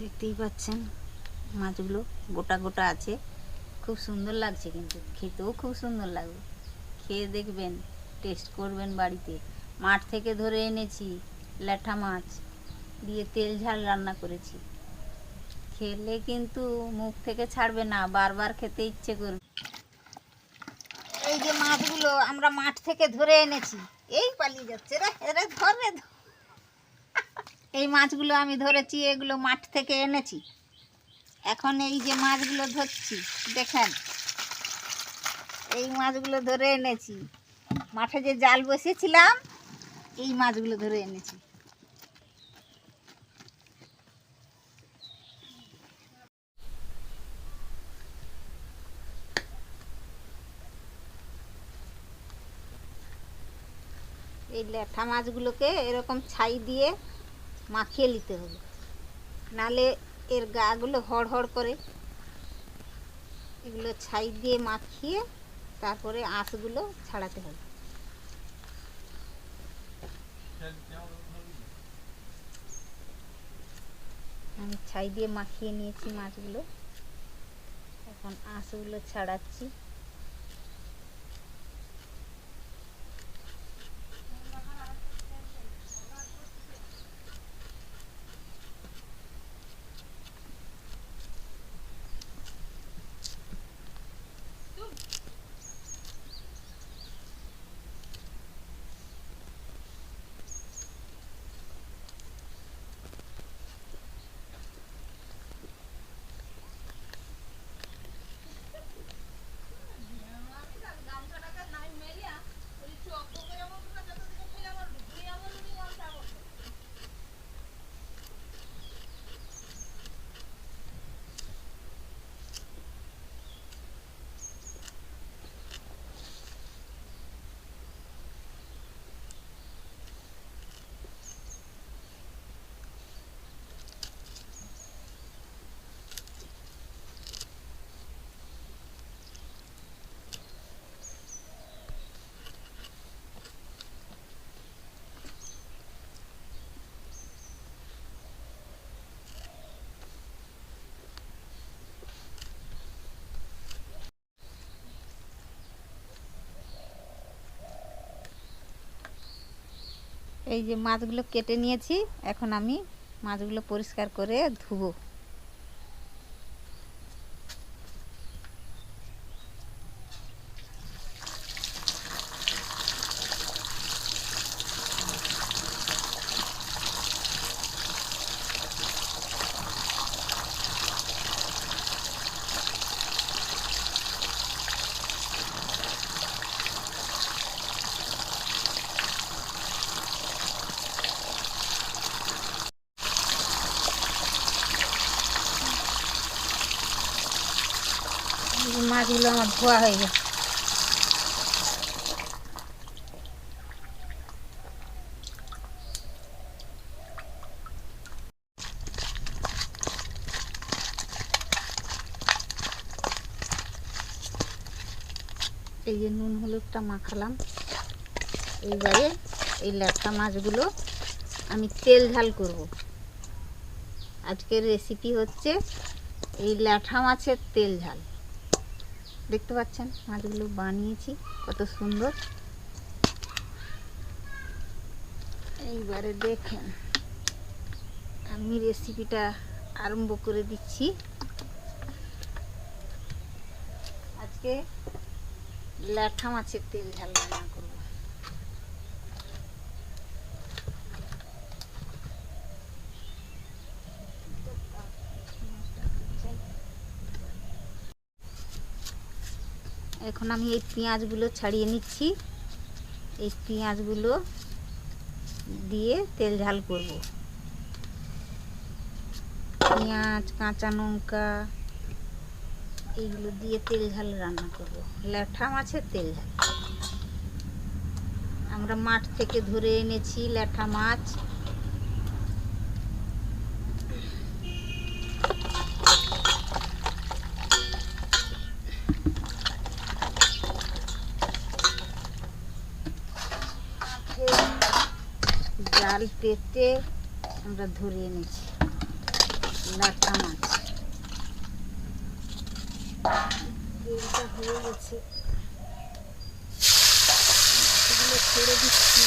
দেখতেই পাচ্ছেন, মাছগুলো গোটা গোটা আছে। খুব সুন্দর লাগছে কিন্তু, খেতেও খুব সুন্দর লাগবে খেয়ে দেখবেন টেস্ট করবেন বাড়িতে। মাঠ থেকে ধরে এনেছি ল্যাঠা মাছ, দিয়ে তেল ঝাল রান্না করেছি। খেলে কিন্তু মুখ থেকে ছাড়বে না, বারবার খেতে ইচ্ছে করবে। এই যে মাছগুলো আমরা মাঠ থেকে ধরে এনেছি, এই পালিয়ে যাচ্ছে। রে রে ধর ধর। এই মাছগুলো আমি ধরেছি, এগুলো মাঠ থেকে এনেছি। এখন এই যে মাছগুলো ধরছি, দেখেন, এই মাছগুলো ধরে এনেছি। মাঠে যে জাল বসেছিলাম, এই মাছগুলো ধরে এনেছি। এই ল্যাঠা মাছগুলোকে এরকম ছাই দিয়ে মাখিয়ে নিতে হবে। নালে এর গাগুলো হড় হড় করে এগুলো ছাই দিয়ে মাখিয়ে তারপরে আঁশগুলো ছাড়াতে হবে। আমি ছাই দিয়ে মাখিয়ে নিয়েছি মাছগুলো। এখন আঁশগুলো ছাড়াচ্ছি। এই যে মাছগুলো কেটে নিয়েছি এখন আমি মাছগুলো পরিষ্কার করে ধুবো এই যে মাছগুলো আমার ধোয়া হয়ে গেছে। এই যে নুন হলুদটা মাখালাম। এইবারে এই ল্যাঠা মাছগুলো আমি তেল ঝাল করব। আজকের রেসিপি হচ্ছে এই ল্যাঠা মাছের তেল ঝাল। দেখতে পাচ্ছেন? মাছগুলো বানিয়েছি, কত সুন্দর। এইবারে দেখেন, আমি রেসিপিটা আরম্ভ করে দিচ্ছি। আজকে ল্যাঠা মাছের তেল ঝাল রান্না করব। এখন আমি এই পেঁয়াজগুলো ছাড়িয়ে নিচ্ছি। এই পেঁয়াজগুলো দিয়ে তেল ঝাল করব। পেঁয়াজ, কাঁচা লঙ্কা, এইগুলো দিয়ে তেল ঝাল রান্না করব। ল্যাঠা মাছের তেল ঝাল। আমরা মাঠ থেকে ধরে এনেছি ল্যাঠা মাছ। জাল পেতে আমরা ধরিয়ে এনেছি লাটা মাছ। হয়ে গেছে মাছগুলো ছেড়ে দিচ্ছি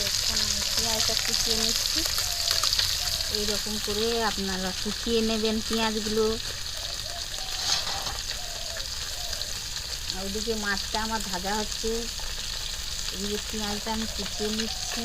এখন আমি পেঁয়াজটা কুচিয়ে নিচ্ছি এইরকম করে আপনারা কুচিয়ে নেবেন পেঁয়াজগুলো। ওইদিকে মাছটা আমার ভাজা হচ্ছে। এদিকে পেঁয়াজটা আমি কুচিয়ে নিচ্ছি।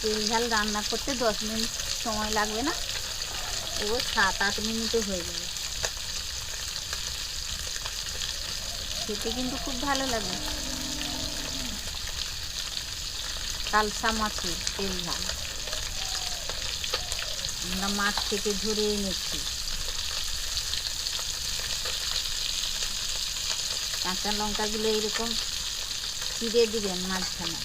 তেল ঝাল রান্না করতে দশ মিনিট সময় লাগবে না। ও সাত আট মিনিটে হয়ে যাবে। খেতে কিন্তু খুব ভালো লাগে। কালসা মাছের তেল ঝাল আমরা মাছ থেকে ধরে এনেছি। কাঁচা লঙ্কাগুলো এরকম চিড়ে দিবেন মাঝখানে।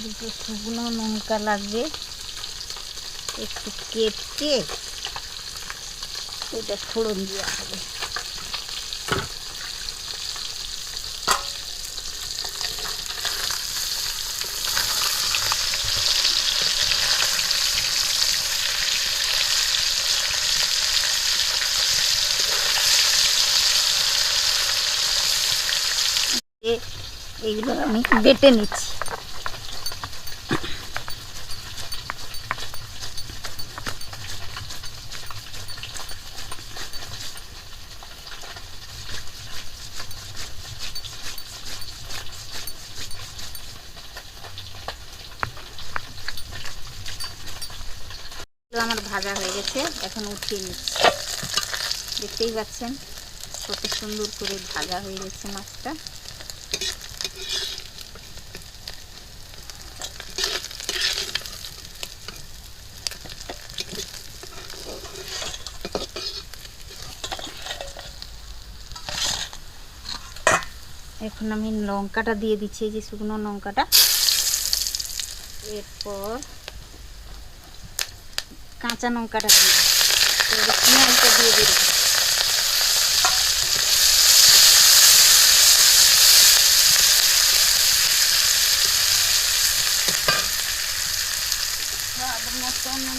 দুটো শুকনো লঙ্কা লাগবে। একটু কেটে এটা ফোড়ন দেওয়া হবে। এইগুলো আমি বেটে নিচ্ছি। আমার ভাজা হয়ে গেছে, এখন উঠিয়ে নিচ্ছি। দেখতেই পাচ্ছেন কত সুন্দর করে ভাজা হয়ে গেছে মাছটা। এখন আমি লঙ্কাটা দিয়ে দিচ্ছি যে শুকনো লঙ্কাটা। এরপর কাঁচা লঙ্কাটা দিয়ে পেঁয়াজটা দিয়ে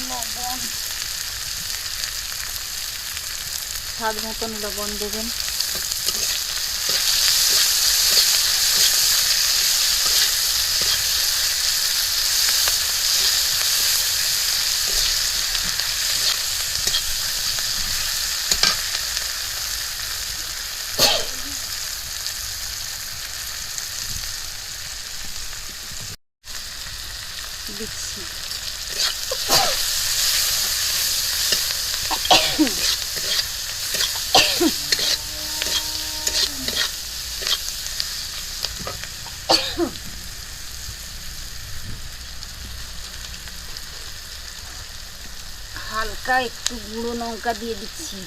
লবণ। স্বাদ মতন লবণ দেবেন দিচ্ছি হালকা একটু গুঁড়ো লঙ্কা দিয়ে দিচ্ছি।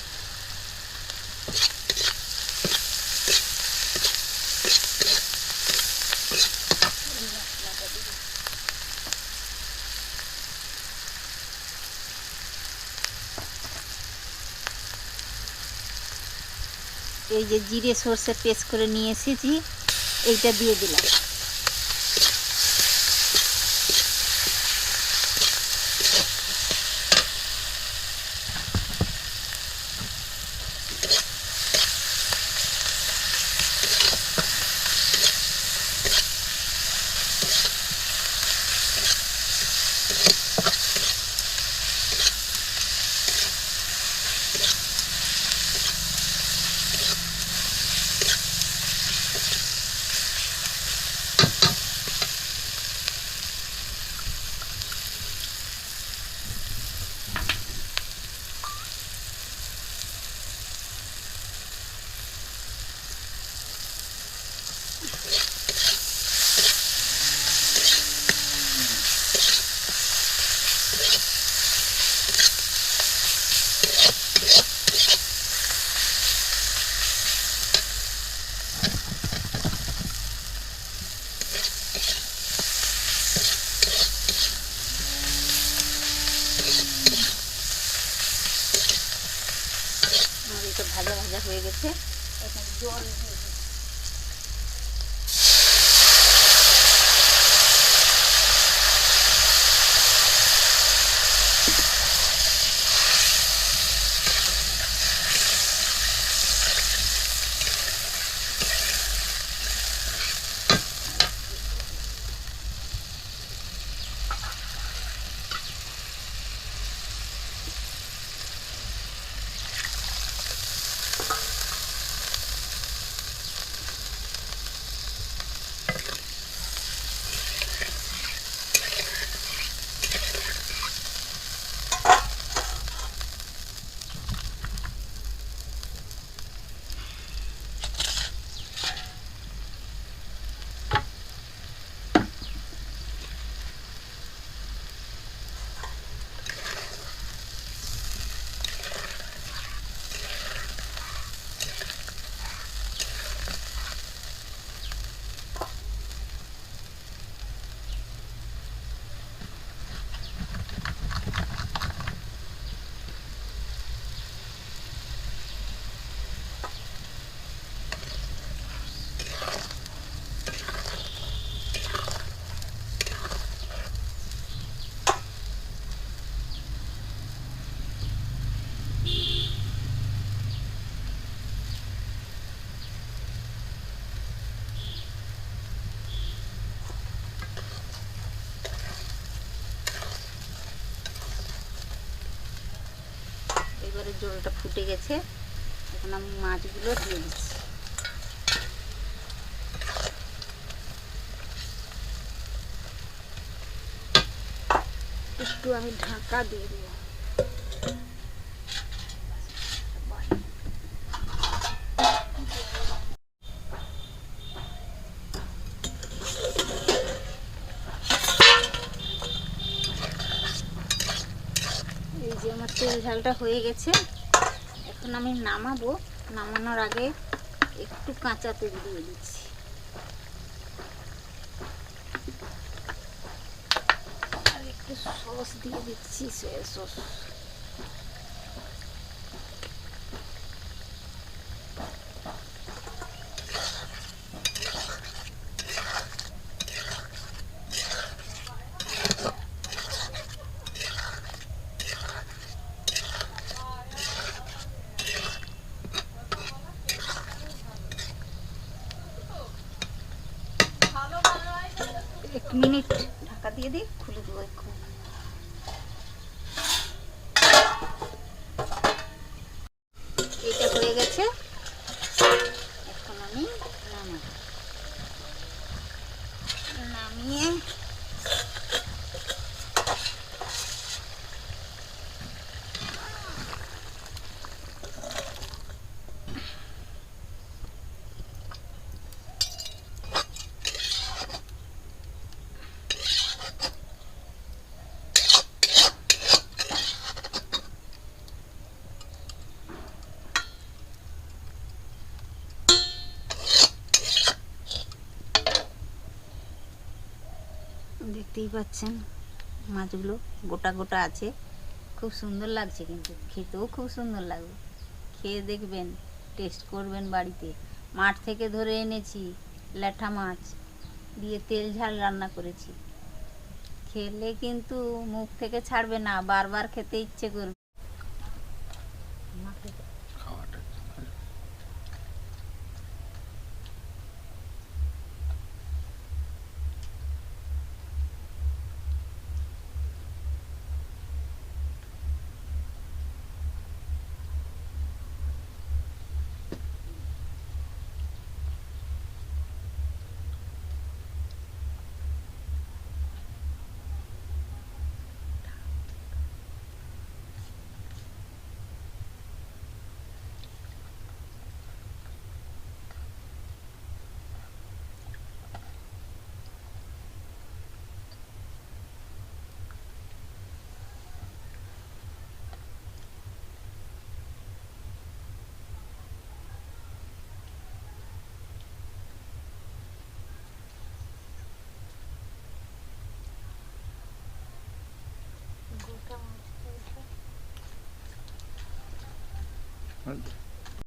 এই যে জিরে সর্ষে পেস্ট করে নিয়ে এসেছি এইটা দিয়ে দিলাম। জলটা ফুটে গেছে এখন আমি মাছগুলো দিয়ে দিচ্ছি। একটু আমি ঢাকা দিয়ে দেবো এই যে আমার তেল ঝালটা হয়ে গেছে। এখন আমি নামাবো। নামানোর আগে একটু কাঁচা তেল দিয়ে দিচ্ছি। আর একটু সস দিয়ে দিচ্ছি, সয়া সস। rien. দেখতেই পাচ্ছেন, মাছগুলো গোটা গোটা আছে। খুব সুন্দর লাগছে কিন্তু, খেতেও খুব সুন্দর লাগবে খেয়ে দেখবেন টেস্ট করবেন বাড়িতে। মাঠ থেকে ধরে এনেছি ল্যাঠা মাছ, দিয়ে তেল ঝাল রান্না করেছি। খেলে কিন্তু মুখ থেকে ছাড়বে না, বারবার খেতে ইচ্ছে করবে। গোটা মাছ আর